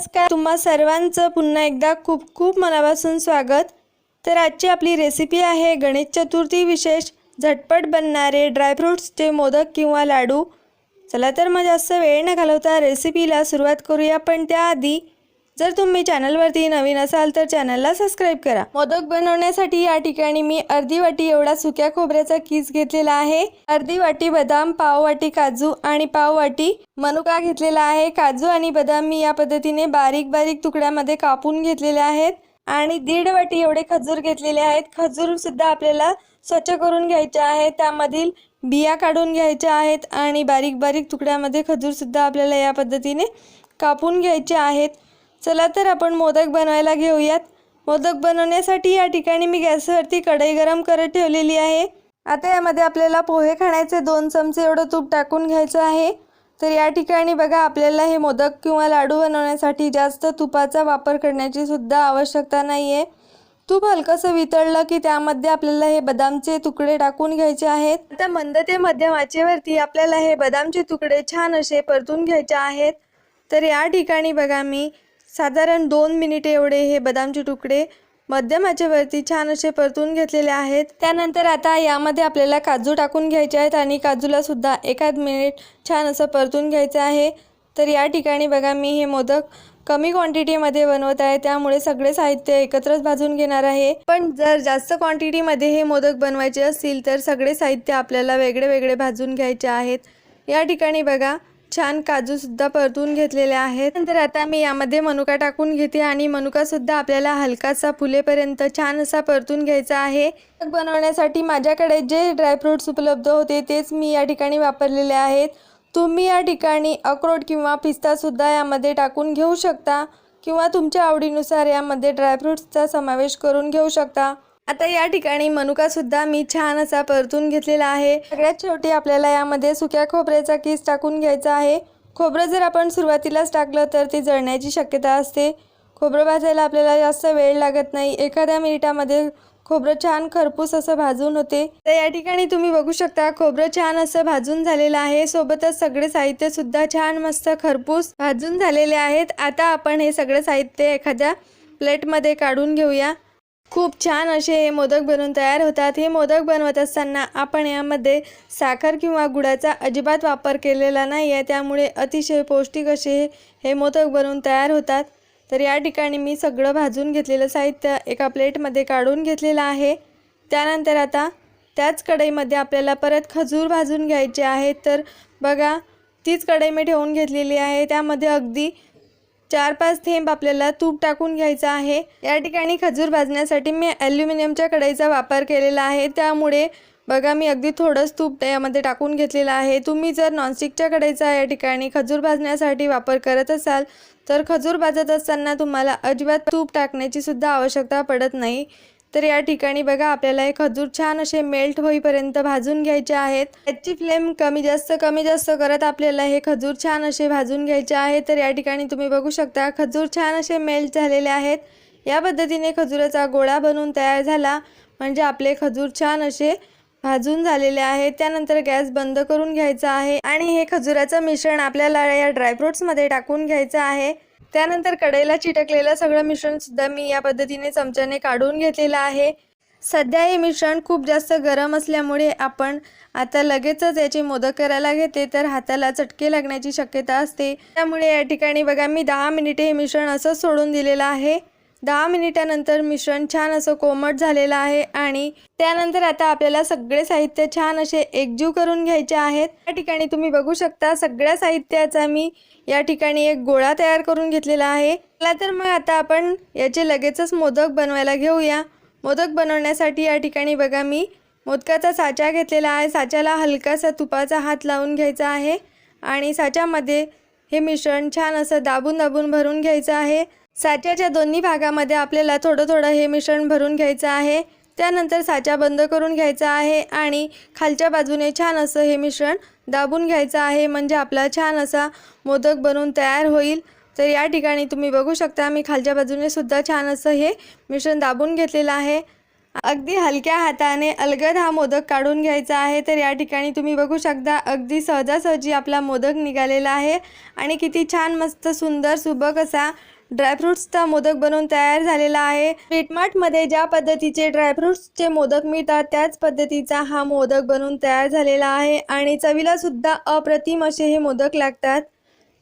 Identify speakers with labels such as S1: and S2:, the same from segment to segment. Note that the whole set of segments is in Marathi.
S1: नमस्कार तुम्हा सर्वांचं पुन्हा एकदा खूप खूप मनापासून स्वागत. तर आजची आपली रेसिपी आहे गणेश चतुर्थी विशेष झटपट बनणारे ड्रायफ्रूट्सचे मोदक किंवा लाडू. चला तर मग जास्त वेळ न घालवता रेसिपीला सुरुवात करूया पण त्याआधी जर तुम्ही चॅनलवरती नवीन असाल तर चॅनलला सबस्क्राईब करा. मोदक बनवण्यासाठी या ठिकाणी मी अर्धी वाटी एवढा सुक्या खोबऱ्याचा किस घेतलेला आहे. अर्धी वाटी बदाम पाव वाटी काजू आणि पाव वाटी मनुका घेतलेला आहे. काजू आणि बदाम मी या पद्धतीने बारीक बारीक तुकड्यामध्ये कापून घेतलेले आहेत आणि दीड वाटी एवढे खजूर घेतलेले आहेत. खजूर सुद्धा आपल्याला स्वच्छ करून घ्यायचे आहे त्यामधील बिया काढून घ्यायच्या आहेत आणि बारीक बारीक तुकड्यामध्ये खजूर सुद्धा आपल्याला या पद्धतीने कापून घ्यायचे आहेत. चला तर आपण मोदक बनवायला घेऊयात. मोदक बनवण्यासाठी या ठिकाणी मी गॅसवरती कढई गरम करत ठेवलेली आहे. आता यामध्ये आपल्याला पोहे खाण्याचे दोन चमचे एवढं तूप टाकून घ्यायचं आहे. तर या ठिकाणी बघा आपल्याला हे मोदक किंवा लाडू बनवण्यासाठी जास्त तुपाचा वापर करण्याची सुद्धा आवश्यकता नाही आहे तूप हलकंसं वितळलं की त्यामध्ये आपल्याला हे बदामचे तुकडे टाकून घ्यायचे आहेत. आता मंद ते मध्यम आचेवरती आपल्याला हे बदामचे तुकडे छान असे परतून घ्यायचे आहेत. तर या ठिकाणी बघा मी साधारण दोन मिनिटे एवढे हे बदामचे तुकडे मध्यम आचेवरती छान असे परतून घेतलेले आहेत. त्यानंतर आता यामध्ये आपल्याला काजू टाकून घ्यायचे आहेत आणि काजूला सुद्धा एखाद मिनिट छान असं परतून घ्यायचं आहे. तर या ठिकाणी बघा मी हे मोदक कमी क्वांटिटीमध्ये बनवत आहे. त्यामुळे सगळे साहित्य एकत्रच भाजून घेणार आहे. पण जर जास्त क्वांटिटीमध्ये हे मोदक बनवायचे असतील तर सगळे साहित्य आपल्याला वेगळे वेगळे भाजून घ्यायचे आहेत. या ठिकाणी बघा छान काजूसुद्धा परतून घेतलेले आहेत. नंतर आता मी यामध्ये मनुका टाकून घेते आणि मनुकासुद्धा आपल्याला हलकासा फुलेपर्यंत छान असा परतून घ्यायचा आहे. बनवण्यासाठी माझ्याकडे जे ड्रायफ्रुट्स उपलब्ध होते तेच मी या ठिकाणी वापरलेले आहेत. तुम्ही या ठिकाणी अक्रोड किंवा पिस्तासुद्धा यामध्ये टाकून घेऊ शकता किंवा तुमच्या आवडीनुसार यामध्ये ड्रायफ्रुट्सचा समावेश करून घेऊ शकता. आता या ठिकाणी मनुका सुद्धा मी छान असा परतून घेतलेला आहे. सगळ्यात शेवटी आपल्याला यामध्ये सुक्या खोबऱ्याचा किस टाकून घ्यायचा आहे. खोबरं जर आपण सुरुवातीलाच टाकलं तर ते जळण्याची शक्यता असते. खोबरं भाजायला आपल्याला जास्त वेळ लागत नाही. एखाद्या मिनिटामध्ये खोबरं छान खरपूस असं भाजून होते. तर या ठिकाणी तुम्ही बघू शकता खोबरं छान असं भाजून झालेलं आहे. सोबतच सगळे साहित्य सुद्धा छान मस्त खरपूस भाजून झालेले आहेत. आता आपण हे सगळं साहित्य एखाद्या प्लेटमध्ये काढून घेऊया. खूप छान असे हे मोदक बनवून तयार होतात. हे मोदक बनवत असताना आपण यामध्ये साखर किंवा गुळाचा अजिबात वापर केलेला नाही आहे त्यामुळे अतिशय पौष्टिक असे हे मोदक बनवून तयार होतात. तर या ठिकाणी मी सगळं भाजून घेतलेलं साहित्य एका प्लेटमध्ये काढून घेतलेलं आहे. त्यानंतर आता त्याच कढईमध्ये आपल्याला परत खजूर भाजून घ्यायचे आहेत. तर बघा तीच कढई मी ठेवून घेतलेली आहे. त्यामध्ये अगदी चार पाच थेंब आपल्याला तूप टाकून घ्यायचं आहे. या ठिकाणी खजूर भाजण्यासाठी मी ॲल्युमिनियमच्या कढईचा वापर केलेला आहे. त्यामुळे बघा मी अगदी थोडंच तूप त्यामध्ये टाकून घेतलेलं आहे. तुम्ही जर नॉनस्टिकच्या कढईचा या ठिकाणी खजूर भाजण्यासाठी वापर करत असाल तर खजूर भाजत असताना तुम्हाला अजिबात तूप टाकण्याची सुद्धा आवश्यकता पडत नाही. तर या ठिकाणी बघा आपल्याला हे खजूर छान असे मेल्ट होईपर्यंत भाजून घ्यायचे आहेत. याची फ्लेम कमी जास्त कमी जास्त करत आपल्याला हे खजूर छान असे भाजून घ्यायचे आहेत. तर या ठिकाणी तुम्ही बघू शकता खजूर छान असे मेल्ट झालेले आहेत. या पद्धतीने खजुराचा गोळा बनवून तयार झाला. म्हणजे आपले खजूर छान असे भाजून झालेले आहेत. त्यानंतर गॅस बंद करून घ्यायचा आहे. आणि हे खजुराचं मिश्रण आपल्याला या ड्रायफ्रुट्समध्ये टाकून घ्यायचं आहे. त्यानंतर कढईला चिटकलेलं सगळं मिश्रण सुद्धा मी या पद्धतीने चमच्याने काढून घेतलेलं आहे. सध्या हे मिश्रण खूप जास्त गरम असल्यामुळे आपण आता लगेचच याचे मोदक करायला घेते तर हाताला चटके लागण्याची शक्यता असते. त्यामुळे या ठिकाणी बघा मी दहा मिनिटे हे मिश्रण असंच सोडून दिलेलं आहे. दहा मिनिटानंतर मिश्रण छान असं कोमट झालेलं आहे आणि त्यानंतर आता आपल्याला सगळे साहित्य छान असे एकजीव करून घ्यायचे आहेत. या ठिकाणी तुम्ही बघू शकता सगळ्या साहित्याचा मी या ठिकाणी एक गोळा तयार करून घेतलेला आहे. चला तर मग आता आपण याचे लगेचच मोदक बनवायला घेऊया. मोदक बनवण्यासाठी या ठिकाणी बघा मी मोदकाचा साचा घेतलेला आहे. साच्याला हलकासा तुपाचा हात लावून घ्यायचा आहे आणि साच्यामध्ये हे मिश्रण छान असं दाबून दाबून भरून घ्यायचं आहे. साच्याच्या दोन्ही भागामध्ये आपल्याला थोडं थोडं हे मिश्रण भरून घ्यायचं आहे. त्यानंतर साचा बंद करून घ्यायचा आहे आणि खालच्या बाजूने छान असं हे मिश्रण दाबून घ्यायचं आहे. म्हणजे आपला छान असा मोदक बनवून तयार होईल. तर या ठिकाणी तुम्ही बघू शकता मी खालच्या बाजूने सुद्धा छान असं हे मिश्रण दाबून घेतलेलं आहे. अगदी हलक्या हाताने अलगद हा मोदक काढून घ्यायचा आहे. तर या ठिकाणी तुम्ही बघू शकता अगदी सहजासहजी आपला मोदक निघालेला आहे. आणि किती छान मस्त सुंदर सुबक असा ड्रायफ्रुट्सचा मोदक बनवून तयार झालेला आहे. स्वीटमार्टमध्ये ज्या पद्धतीचे ड्रायफ्रुट्सचे मोदक मिळतात त्याच पद्धतीचा हा मोदक बनवून तयार झालेला आहे आणि चवीला सुद्धा अप्रतिम असे हे मोदक लागतात.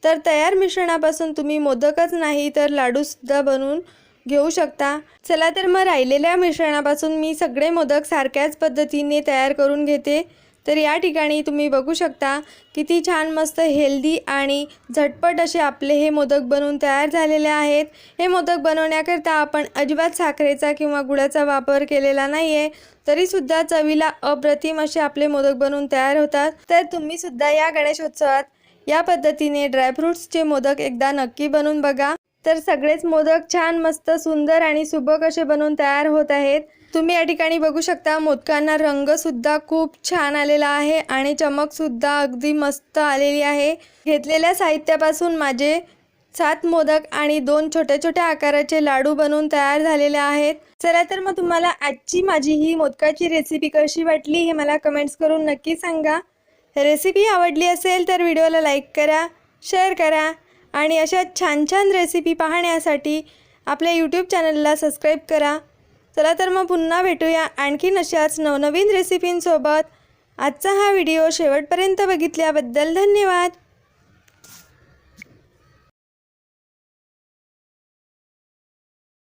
S1: तर तयार मिश्रणापासून तुम्ही मोदकच नाही तर लाडूसुद्धा बनवून घेऊ शकता. चला तर मग राहिलेल्या मिश्रणापासून मी सगळे मोदक सारख्याच पद्धतीने तयार करून घेते. तर या ठिकाणी तुम्ही बघू शकता किती छान मस्त हेल्दी आणि झटपट असे आपले हे मोदक बनवून तयार झालेले आहेत. हे मोदक बनवण्याकरिता आपण अजिबात साखरेचा किंवा गुळाचा वापर केलेला नाही आहे तरीसुद्धा चवीला अप्रतिम असे आपले मोदक बनवून तयार होतात. तर तुम्हीसुद्धा या गणेशोत्सवात या पद्धतीने ड्रायफ्रुट्सचे मोदक एकदा नक्की बनवून बघा. तर सगळेच मोदक छान मस्त सुंदर आणि सुबक असे बनवून तयार होत आहेत. तुम्ही या ठिकाणी बघू शकता मोदकांना रंगसुद्धा खूप छान आलेला आहे आणि चमकसुद्धा अगदी मस्त आलेली आहे. घेतलेल्या साहित्यापासून माझे सात मोदक आणि दोन छोट्या छोट्या आकाराचे लाडू बनवून तयार झालेले आहेत. चला तर मग तुम्हाला आजची माझी ही मोदकाची रेसिपी कशी वाटली हे मला कमेंट्स करून नक्की सांगा. रेसिपी आवडली असेल तर व्हिडिओला लाईक करा शेअर करा. आणि अशा छान छान रेसिपी पाहण्यासाठी आपल्या यूट्यूब चॅनलला सबस्क्राईब करा. चला तर मग पुन्हा भेटूया आणखीन अशाच नवनवीन रेसिपींसोबत आजचा हा व्हिडिओ शेवटपर्यंत बघितल्याबद्दल धन्यवाद.